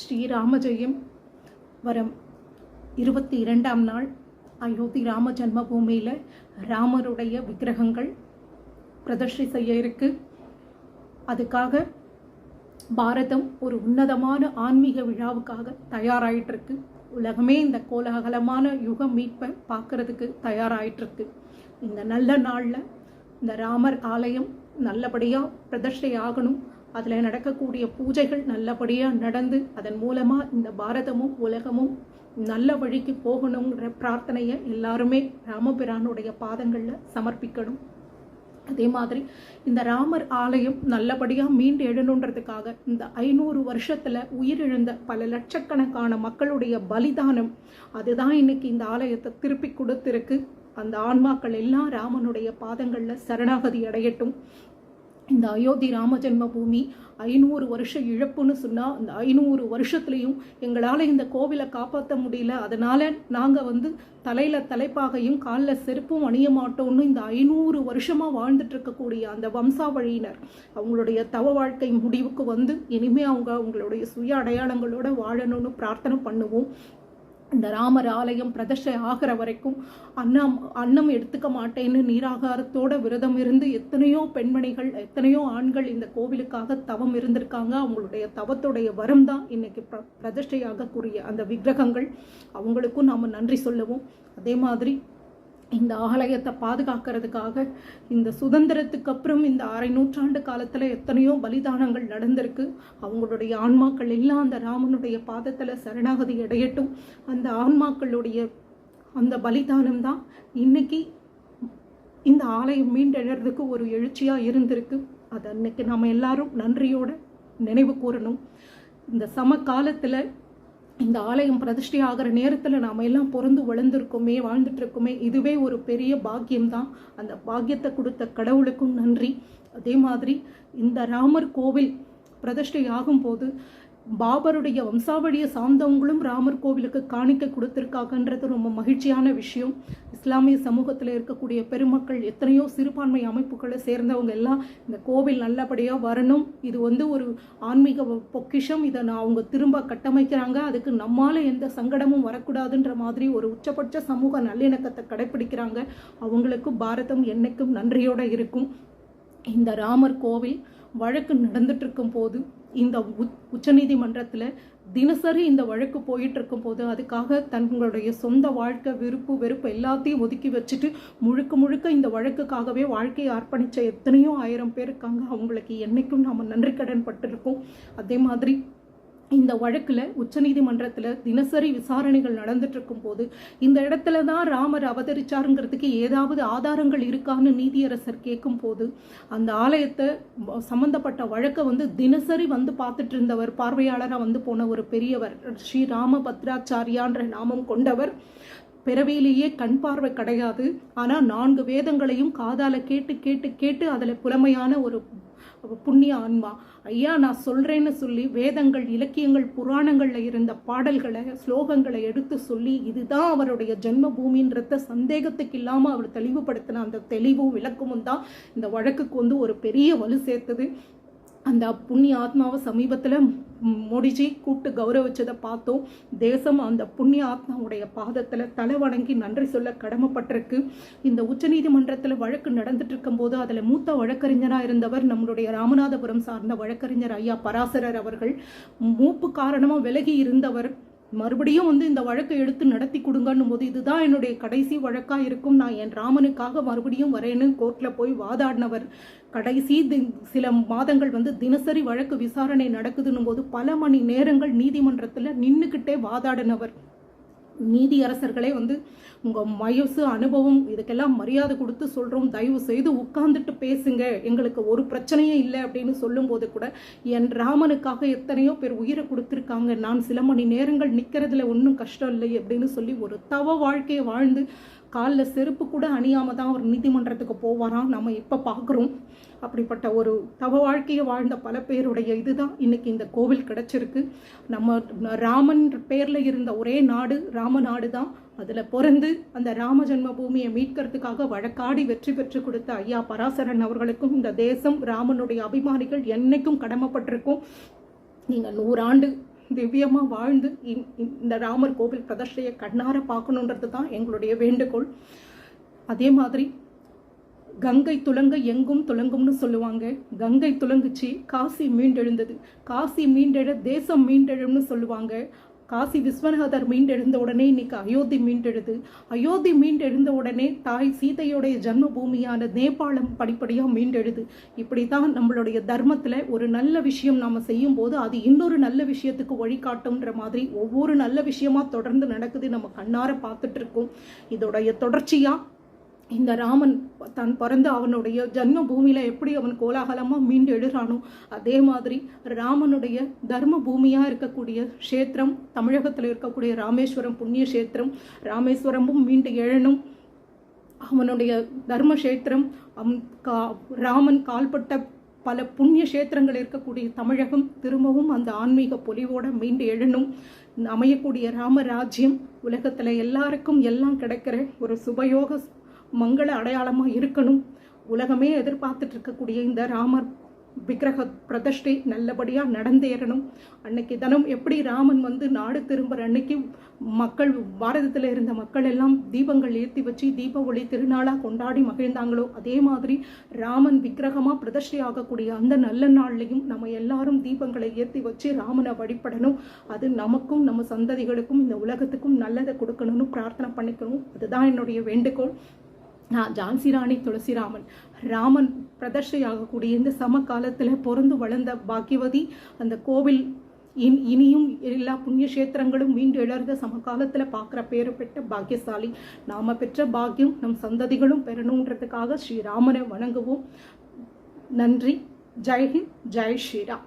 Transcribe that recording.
ஸ்ரீராம ஜெயம் வரம் இருபத்தி இரண்டாம் நாள். அயோத்தி ராம ஜன்மபூமியில் ராமருடைய விக்கிரகங்கள் பிரதர்ஷி செய்ய இருக்கு. அதுக்காக பாரதம் ஒரு உன்னதமான ஆன்மீக விழாவுக்காக தயாராகிட்டுருக்கு உலகமே இந்த கோலாகலமான யுக மீட்பை பார்க்கறதுக்கு தயாராகிட்டுருக்கு இந்த நல்ல நாளில் இந்த ராமர் ஆலயம் நல்லபடியாக பிரதர்ஷை ஆகணும். அதில் நடக்கக்கூடிய பூஜைகள் நல்லபடியாக நடந்து அதன் மூலமாக இந்த பாரதமும் உலகமும் நல்ல வழிக்கு போகணுங்கிற பிரார்த்தனையை எல்லாருமே ராமபிரானுடைய பாதங்களில் சமர்ப்பிக்கணும். அதே மாதிரி இந்த ராமர் ஆலயம் நல்லபடியாக மீண்டு எழுணுன்றதுக்காக இந்த ஐநூறு வருஷத்தில் உயிரிழந்த பல லட்சக்கணக்கான மக்களுடைய பலிதானம் அதுதான் இன்னைக்கு இந்த ஆலயத்தை திருப்பி கொடுத்துருக்கு. அந்த ஆன்மாக்கள் எல்லாம் ராமனுடைய பாதங்களில் சரணாகதி அடையட்டும். இந்த அயோத்தி ராம ஜென்ம பூமி ஐநூறு வருஷம் இழப்புன்னு சொன்னால் அந்த ஐநூறு வருஷத்துலேயும் எங்களால் இந்த கோவிலை காப்பாற்ற முடியல. அதனால் நாங்கள் வந்து தலையில் தலைப்பாகையும் காலில் செருப்பும் அணிய மாட்டோம்னு இந்த ஐநூறு வருஷமாக வாழ்ந்துட்டு இருக்கக்கூடிய அந்த வம்சாவழியினர் அவங்களுடைய தவ வாழ்க்கை முடிவுக்கு வந்து இனிமே அவங்க அவங்களுடைய சுய அடையாளங்களோட வாழணும்னு பிரார்த்தனை பண்ணுவோம். இந்த ராமர் ஆலயம் பிரதர்ஷை ஆகிற வரைக்கும் அன்னம் அன்னம் எடுத்துக்க மாட்டேன்னு நீராகாரத்தோட விரதம் இருந்து எத்தனையோ பெண்மணிகள் எத்தனையோ ஆண்கள் இந்த கோவிலுக்காக தவம் இருந்திருக்காங்க. அவங்களுடைய தவத்துடைய வரம் தான் இன்னைக்கு பிர பிரதிஷ்டையாகக்கூடிய அந்த விக்கிரகங்கள். அவங்களுக்கும் நாம் நன்றி சொல்லவும். அதே மாதிரி இந்த ஆலயத்தை பாதுகாக்கிறதுக்காக இந்த சுதந்திரத்துக்கு அப்புறம் இந்த அரை நூற்றாண்டு காலத்தில் எத்தனையோ பலிதானங்கள் நடந்திருக்கு. அவங்களுடைய ஆன்மாக்கள் எல்லாம் அந்த ராமனுடைய பாதத்தில் சரணாகதி அடையட்டும். அந்த ஆன்மாக்களுடைய அந்த பலிதானம் தான் இன்னைக்கு இந்த ஆலயம் மீண்டெழறதுக்கு ஒரு எழுச்சியாக இருந்திருக்கு. அது அன்னைக்கு நம்ம எல்லாரும் நன்றியோட நினைவு கூறணும். இந்த சம காலத்தில் இந்த ஆலயம் பிரதிஷ்டை ஆகிற நேரத்தில் நாம் எல்லாம் பிறந்து வளர்ந்துருக்கோமே வாழ்ந்துட்டு இருக்கோமே இதுவே ஒரு பெரிய பாக்கியம்தான். அந்த பாக்கியத்தை கொடுத்த கடவுளுக்கும் நன்றி. அதே மாதிரி இந்த ராமர் கோவில் பிரதிஷ்டை ஆகும்போது பாபருடைய வம்சாவளியை சார்ந்தவங்களும் ராமர் கோவிலுக்கு காணிக்கை கொடுத்துருக்காங்கன்றது ரொம்ப மகிழ்ச்சியான விஷயம். இஸ்லாமிய சமூகத்தில் இருக்கக்கூடிய பெருமக்கள் எத்தனையோ சிறுபான்மை அமைப்புகளை சேர்ந்தவங்க எல்லாம் இந்த கோவில் நல்லபடியாக வரணும். இது வந்து ஒரு ஆன்மீக பொக்கிஷம். இதை நான் அவங்க திரும்ப கட்டமைக்கிறாங்க. அதுக்கு நம்மால் எந்த சங்கடமும் வரக்கூடாதுன்ற மாதிரி ஒரு உச்சபட்ச சமூக நல்லிணக்கத்தை கடைப்பிடிக்கிறாங்க அவங்களுக்கு பாரதம் என்னைக்கும் நன்றியோடு இருக்கும். இந்த ராமர் கோவில் வழக்கு நடந்துட்டு இருக்கும் போது இந்த உச்சநீதிமன்றத்தில் தினசரி இந்த வழக்கு போயிட்டு போது அதுக்காக தங்களுடைய சொந்த வாழ்க்கை விருப்பு வெறுப்பு எல்லாத்தையும் ஒதுக்கி வச்சுட்டு முழுக்க முழுக்க இந்த வழக்குக்காகவே வாழ்க்கையை அர்ப்பணித்த எத்தனையோ ஆயிரம் பேர் இருக்காங்க. அவங்களுக்கு என்னைக்கும் நாம் நன்றி கடன் பட்டிருக்கோம். அதே மாதிரி இந்த வழக்கில் உச்சநீதிமன்றத்தில் தினசரி விசாரணைகள் நடந்துட்டு போது இந்த இடத்துல தான் ராமர் அவதரிச்சாருங்கிறதுக்கு ஏதாவது ஆதாரங்கள் இருக்கான்னு நீதியரசர் கேட்கும் போது அந்த ஆலயத்தை சம்பந்தப்பட்ட வழக்கை வந்து தினசரி வந்து பார்த்துட்டு இருந்தவர் பார்வையாளராக வந்து போன ஒரு பெரியவர் ஸ்ரீ ராமபத்ராச்சாரியான்ற நாமம் கொண்டவர் பிறவியிலேயே கண் பார்வை கிடையாது. ஆனால் நான்கு வேதங்களையும் காதால கேட்டு கேட்டு கேட்டு அதில் புலமையான ஒரு புண்ணிய ஆன்மா. ஐயா நான் சொல்கிறேன்னு சொல்லி வேதங்கள் இலக்கியங்கள் புராணங்களில் இருந்த பாடல்களை ஸ்லோகங்களை எடுத்து சொல்லி இதுதான் அவருடைய ஜென்ம பூமின்றத சந்தேகத்துக்கு இல்லாமல் அவர் தெளிவுபடுத்தின அந்த தெளிவும் விளக்கமும் தான் இந்த வழக்குக்கு வந்து ஒரு பெரிய வலு சேர்த்தது. அந்த புண்ணிய ஆத்மாவை சமீபத்தில் மோடிஜி கூப்பிட்டு கௌரவிச்சதை பார்த்தோம். தேசம் அந்த புண்ணிய ஆத்மாவுடைய பாதத்தில் தலை வணங்கி நன்றி சொல்ல கடமைப்பட்டிருக்கு. இந்த உச்சநீதிமன்றத்தில் வழக்கு நடந்துட்டு இருக்கும்போது அதில் மூத்த வழக்கறிஞராக இருந்தவர் நம்மளுடைய ராமநாதபுரம் சார்ந்த வழக்கறிஞர் ஐயா பராசரர் அவர்கள். மூப்பு காரணமாக விலகி இருந்தவர். மறுபடியும் வந்து இந்த வழக்கை எடுத்து நடத்தி கொடுங்கன்னும் போது இதுதான் என்னுடைய கடைசி வழக்காக இருக்கும். நான் என் ராமனுக்காக மறுபடியும் வரேன்னு கோர்ட்டில் போய் வாதாடினவர் கடைசி சில மாதங்கள் வந்து தினசரி வழக்கு விசாரணை நடக்குதுன்னும் போது பல மணி நேரங்கள் நீதிமன்றத்தில் நின்றுக்கிட்டே வாதாடினவர். நீதியரசர்களே வந்து உங்கள் வயசு அனுபவம் இதுக்கெல்லாம் மரியாதை கொடுத்து சொல்கிறோம் தயவு செய்து உட்கார்ந்துட்டு பேசுங்க. எங்களுக்கு ஒரு பிரச்சனையே இல்லை அப்படின்னு சொல்லும்போது கூட என் ராமனுக்காக எத்தனையோ பேர் உயிரை கொடுத்துருக்காங்க. நான் சில மணி நேரங்கள் நிற்கிறதுல ஒன்றும் கஷ்டம் இல்லை அப்படின்னு சொல்லி ஒரு தவ வாழ்க்கையை வாழ்ந்து காலில் செருப்பு கூட அணியாமல் தான் அவர் நீதிமன்றத்துக்கு போவாராம். நம்ம இப்போ பார்க்குறோம் அப்படிப்பட்ட ஒரு தவ வாழ்க்கையை வாழ்ந்த பல பேருடைய இதுதான் இன்றைக்கி இந்த கோவில் கிடச்சிருக்கு. நம்ம ராமன் பேரில் இருந்த ஒரே நாடு ராம நாடு தான். அதில் பிறந்து அந்த ராம ஜென்ம பூமியை மீட்கிறதுக்காக வழக்காடி வெற்றி பெற்று கொடுத்த ஐயா பராசரன் அவர்களுக்கும் இந்த தேசம் ராமனுடைய அபிமானிகள் என்றைக்கும் கடமைப்பட்டிருக்கும். நீங்கள் நூறாண்டு திவ்யமாக வாழ்ந்து இந்த ராமர் கோவில் பிரதர்ஷையை கண்ணார பார்க்கணுன்றது தான் எங்களுடைய வேண்டுகோள். அதே மாதிரி கங்கை துலங்க எங்கும் துலங்கும்னு சொல்லுவாங்க. கங்கை துலங்குச்சு காசி மீண்டெழுந்தது. காசி மீண்டெழ தேசம் மீண்டெழும்னு சொல்லுவாங்க. காசி விஸ்வநாதர் மீண்டெழுந்த உடனே இன்னைக்கு அயோத்தி மீண்டெழுது. அயோத்தி மீண்டெழுந்த உடனே தாய் சீதையுடைய ஜன்ம பூமியான நேபாளம் படிப்படியாக மீண்டெழுது. இப்படி தான் நம்மளுடைய தர்மத்தில் ஒரு நல்ல விஷயம் நாம் செய்யும்போது அது இன்னொரு நல்ல விஷயத்துக்கு வழிகாட்டும்ன்ற மாதிரி ஒவ்வொரு நல்ல விஷயமா தொடர்ந்து நடக்குது நம்ம கண்ணார பார்த்துட்டு இருக்கோம். இதோடைய தொடர்ச்சியாக இந்த ராமன் தான் பிறந்து அவனுடைய ஜன்ம பூமியில எப்படி அவன் கோலாகலமாக மீண்டு எழுறானோ அதே மாதிரி ராமனுடைய தர்ம பூமியாக இருக்கக்கூடிய க்ஷேத்திரம் தமிழகத்தில் இருக்கக்கூடிய ராமேஸ்வரம் புண்ணிய க்ஷேத்திரம் ராமேஸ்வரமும் மீண்டு எழணும். அவனுடைய தர்ம க்ஷேத்திரம் கா ராமன் கால்பட்ட பல புண்ணிய க்ஷேத்திரங்கள் இருக்கக்கூடிய தமிழகம் திரும்பவும் அந்த ஆன்மீக பொலிவோட மீண்டு எழணும். அமையக்கூடிய ராமராஜ்யம் உலகத்தில் எல்லாருக்கும் எல்லாம் கிடைக்கிற ஒரு சுபயோக மங்கள அடையாளமாக இருக்கணும். உலகமே எதிர்பார்த்துட்டு இருக்கக்கூடிய இந்த ராமர் விக்கிரக பிரதிஷ்டை நல்லபடியாக நடந்தேறணும். அன்னைக்கு தினம் எப்படி ராமன் வந்து நாடு திரும்புகிற அன்னைக்கு மக்கள் பாரதத்தில் இருந்த மக்கள் எல்லாம் தீபங்கள் ஏற்றி வச்சு தீப ஒளி திருநாளாக கொண்டாடி மகிழ்ந்தாங்களோ அதே மாதிரி ராமன் விக்கிரகமாக பிரதிஷ்டை ஆகக்கூடிய அந்த நல்ல நாள்லையும் நம்ம எல்லாரும் தீபங்களை ஏற்றி வச்சு ராமனை வழிபடணும். அது நமக்கும் நம்ம சந்ததிகளுக்கும் இந்த உலகத்துக்கும் நல்லதை கொடுக்கணும்னு பிரார்த்தனை பண்ணிக்கணும் அதுதான் என்னுடைய வேண்டுகோள். நான் ஜான்சி ராணி துளசிராமன் ராமன் பிரதர்ஷையாகக்கூடிய இந்த சமகாலத்தில் பிறந்து வளர்ந்த பாக்கியவதி அந்த கோவில் இன் இனியும் எல்லா புண்ணிய கஷேத்திரங்களும் மீண்டு எழறத சமகாலத்தில் பார்க்குற பேரு பெற்ற பாக்கியசாலி. நாம பெற்ற பாக்கியம் நம் சந்ததிகளும் பெறணுன்றதுக்காக ஸ்ரீராமனை வணங்குவோம். நன்றி. ஜெய்ஹிந்த் ஜெய் ஸ்ரீராம்.